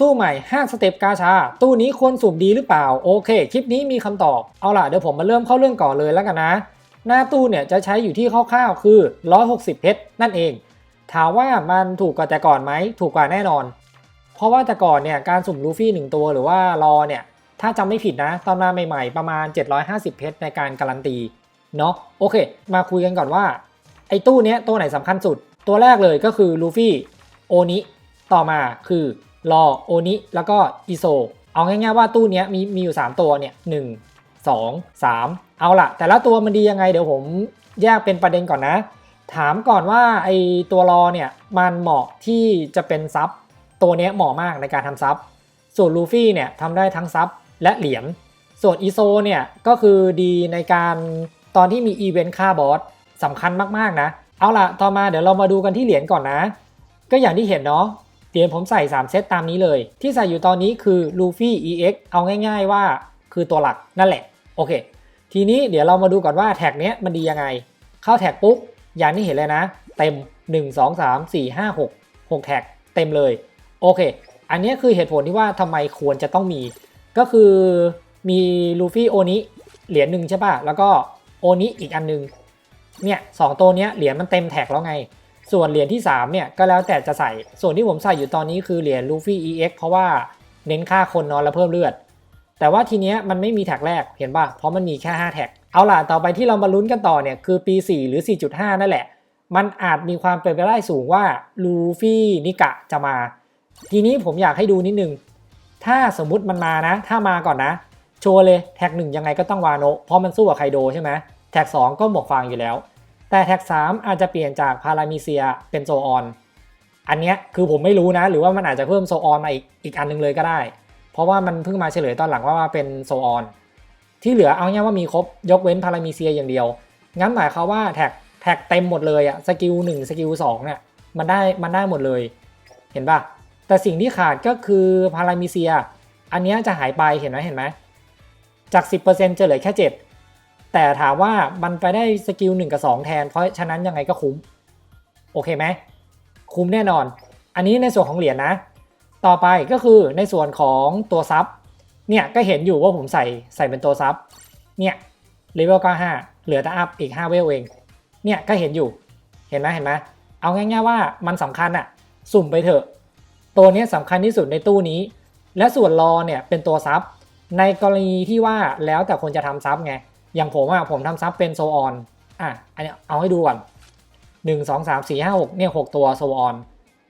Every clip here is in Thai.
ตู้ใหม่ 5 สเต็ปกาชา ตู้นี้ควรสุ่มดีหรือเปล่า โอเค คลิปนี้มีคำตอบ เอาล่ะ เดี๋ยวผมมาเริ่มเข้าเรื่องก่อนเลยแล้วกันนะ หน้าตู้เนี่ยจะใช้อยู่ที่คร่าวๆ คือ 160 เพชรนั่นเอง ถามว่ามันถูกกว่าแต่ก่อนไหม ถูกกว่าแน่นอน เพราะว่าแต่ก่อนเนี่ยการสุ่มลูฟี่หนึ่งตัวหรือว่ารอเนี่ย ถ้าจำไม่ผิดนะ ตอนมาใหม่ๆ ประมาณ 750 เพชรในการการันตี เนาะ โอเค มาคุยกันก่อนว่า ไอ้ตู้เนี้ยตัวไหนสำคัญสุด ตัวแรกเลยก็คือลูฟี่ โอนิ ต่อมาคือ รอโอนิแล้วก็อิโซเอาง่ายๆว่าตู้นี้มีมีอยู่ 3 ตัวเนี่ยหนึ่งสองสามเอาละแต่ละตัวมันดียังไงเดี๋ยวผมแยกเป็นประเด็นก่อนนะ ถามก่อนว่าไอตัวรอเนี่ยมันเหมาะที่จะเป็นซับตัวนี้เหมาะมากในการทำซับส่วนลูฟี่เนี่ยทำได้ทั้งซับและเหรียญส่วนอีโซเนี่ยก็คือดีในการตอนที่มีอีเวนต์ฆ่าบอสสำคัญมากๆนะ เอาล่ะต่อมาเดี๋ยวเรามาดูกันที่เหรียญก่อนนะ ก็อย่างที่เห็นเนาะ เหรียญผมใส่ 3 เซตตามนี้เลย ที่ใส่อยู่ตอนนี้คือ Luffy EX เอาง่าย ๆว่าคือตัวหลักนั่นแหละ โอเค ทีนี้เดี๋ยวเรามาดูก่อนว่าแท็กเนี้ยมันดียังไง เข้าแท็กปุ๊บ อย่างที่เห็นเลยนะ เต็ม 1 2 3 4 5 6 6 แท็กเต็มเลย โอเค อันนี้คือเหตุผลที่ว่าทำไมควรจะต้องมี ก็คือมีลูฟี่โอนิเหรียญหนึ่งใช่ป่ะ แล้วก็โอนิอีกอันหนึง เนี่ยสองตัวเนี้ยเหรียญมันเต็มแท็กแล้วไง ส่วนเหรียญที่3เนี่ยก็แล้วแต่จะใส่ ส่วนที่ผมใส่อยู่ตอนนี้คือเหรียญลูฟี่ EX เพราะว่าเน้นค่าคนนอนและเพิ่มเลือด แต่ว่าทีเนี้ยมันไม่มีแท็กแรกเห็นป่ะ เพราะมันมีแค่ 5 แท็ก เอาล่ะ ต่อไปที่เรามาลุ้นกันต่อเนี่ยคือปี 4 หรือ 4.5 นั่นแหละ มันอาจมีความเป็นไปได้สูงว่าลูฟี่นิกะจะมา ทีนี้ผมอยากให้ดูนิดนึง ถ้าสมมุติมันมานะ ถ้ามาก่อนนะ โชว์เลยแท็กหนึ่งยังไงก็ต้องวาโนะเพราะมันสู้กับไคโดใช่ไหมแท็ก2ก็หมวกฟางอยู่แล้ว แต่แท็ก 3 อาจจะเปลี่ยนจากพารามิเซียเป็นโซออน อันเนี้ยคือผมไม่รู้นะ หรือว่ามันอาจจะเพิ่มโซออนมาอีกอีกอันหนึงเลยก็ได้ เพราะว่ามันเพิ่งมาเฉลยตอนหลังว่าว่าเป็นโซออน ที่เหลือเอาง่ายว่ามีครบยกเว้นพารามิเซียอย่างเดียว งั้นหมายความว่าแท็กแท็กเต็มหมดเลยอะสกิล1สกิล2เนี่ยมันได้มันได้หมดเลย เห็นปะแต่สิ่งที่ขาดก็คือพารามิเซีย อันเนี้ยจะหายไปเห็นไหมเห็นไหมจาก 10%จะเหลือแค่ 7 แต่ถามว่ามันไปได้สกิล1กับ 2 แทน เพราะฉะนั้นยังไงก็คุ้ม โอเคไหม คุ้มแน่นอน อันนี้ในส่วนของเหรียญนะต่อไปก็คือในส่วนของตัวซับเนี่ยก็เห็นอยู่ว่าผมใส่ใส่เป็นตัวซับเนี่ยเลเวล95เหลือแต่อัพอีก5เวลเอง เนี่ยก็เห็นอยู่ เห็นไหมเห็นไหมเอาง่ายๆว่ามันสำคัญอะสุ่มไปเถอะ ตัวนี้ยสำคัญที่สุดในตู้นี้ และส่วนรอเนี่ยเป็นตัวซับในกรณีที่ว่าแล้วแต่คนจะทำซับไง อย่างผมอะผมทำซับเป็นโซออนอะอันนี้เอาให้ดูก่อนหนึ่งสองสามสี่ห้าหกเนี่ยหกตัวโซออน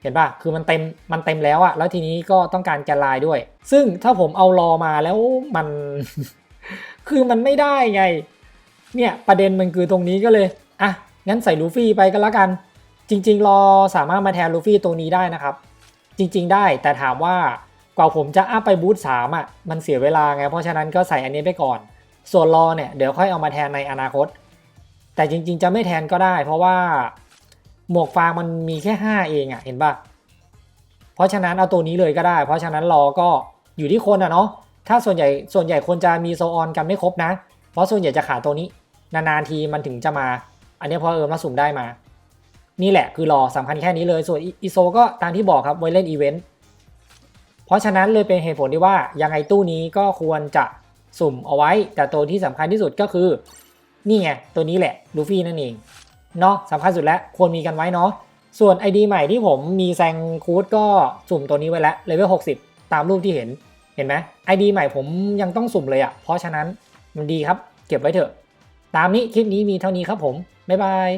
เห็นป่ะคือมันเต็มมันเต็มแล้วอะแล้วทีนี้ก็ต้องการแกนไลน์ด้วย ซึ่งถ้าผมเอารอมาแล้วมัน คือมันไม่ได้ไง เนี่ยประเด็นมันคือตรงนี้ก็เลยอะงั้นใส่ลูฟี่ไปก็แล้วกัน จริง ๆ รอสามารถมาแทนลูฟี่ตัวนี้ได้นะครับ จริง ๆ ได้แต่ถามว่ากว่าผมจะอัพไปบูธสามอะมันเสียเวลาไงเพราะฉะนั้นก็ใส่อันนี้ไปก่อน ส่วนรอเนี่ยเดี๋ยวค่อยเอามาแทนในอนาคต แต่จริงๆ จะไม่แทนก็ได้ เพราะว่าหมวกฟางมันมีแค่ 5 เองอะเห็นปะเพราะฉะนั้นเอาตัวนี้เลยก็ได้ เพราะฉะนั้นรอก็อยู่ที่คนอะเนาะถ้าส่วนใหญ่ส่วนใหญ่คนจะมีโซออนกันไม่ครบนะ เพราะส่วนใหญ่จะขาดตัวนี้ นานๆทีมันถึงจะมา อันนี้พอเอิมแล้วสุ่มได้มา นี่แหละคือรอสำคัญแค่นี้เลยส่วนอีโซก็ตามที่บอกครับไว้เล่นอีเวนต์เพราะฉะนั้นเลยเป็นเหตุผลที่ว่ายังไงตู้นี้ก็ควรจะ สุ่มเอาไว้ แต่ตัวที่สำคัญที่สุดก็คือ นี่ไง ตัวนี้แหละลูฟี่นั่นเองเนาะสำคัญสุดแล้วควรมีกันไว้เนาะส่วน ID ใหม่ที่ผมมีแซงคูดก็สุ่มตัวนี้ไว้แล้วเลเวล60 ตามรูปที่เห็นเห็นไหม ID ใหม่ผมยังต้องสุ่มเลยอะ่ะ เพราะฉะนั้นมันดีครับ เก็บไว้เถอะ ตามนี้คลิปนี้มีเท่านี้ครับผม บ๊ายบาย